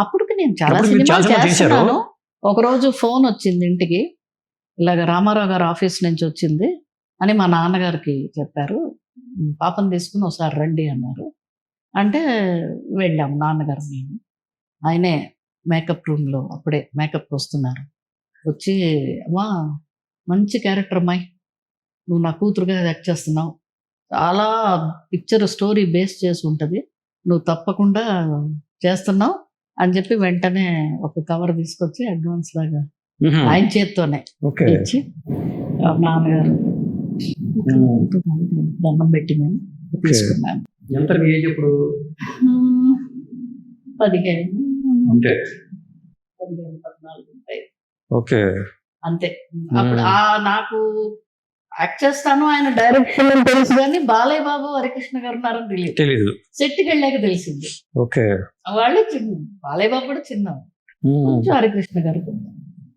అప్పటికి నేను చాలా అప్పుడు సినిమాలు. చేస్తున్నాను. ఒకరోజు ఫోన్ వచ్చింది ఇంటికి. ఇలాగ రామారావు గారు ఆఫీస్ నుంచి వచ్చింది అని మా నాన్నగారికి చెప్పారు. "ఉమ్, పాపను తీసుకుని ఒకసారి రండి అన్నారు. అంటే వెళ్ళాము నాన్నగారు నేను ఆయనే మేకప్ రూమ్లో అప్పుడే మేకప్ వస్తున్నారు. వచ్చి అమ్మా మంచి క్యారెక్టర్ అమ్మాయి. నువ్వు నా కూతురుగా యాక్ట్ చేస్తున్నావు. చాలా పిక్చర్ స్టోరీ బేస్ చేసి ఉంటుంది. నువ్వు తప్పకుండా చేస్తున్నావు. అని చెప్పి వెంటనే ఒక కవర్ తీసుకొచ్చి అడ్వాన్స్ లాగా. ఆయన చేత్తోనే ఇచ్చి నాన్నగారు దండం పెట్టి నేను తీసుకున్నాను ఎంత ఏజ్ ఇప్పుడు? పదిహేను. అంటే పదిహేను పద్నాలుగు ఉంటాయి ఓకే. అంతే. అప్పుడు ఆ నాకు యాక్ట్ చేస్తాను ఆయన డైరెక్షన్ అని తెలుసు కానీ బాలయ్య బాబు హరికృష్ణ గారు ఉన్నారని తెలియదు. తెలీదు. సెట్కి వెళ్ళాక తెలిసింది. ఓకే. వాళ్ళు చిన్న బాలయ్య బాబు కూడా చిన్న. కొంచెం హరికృష్ణ గారు కొంచెం.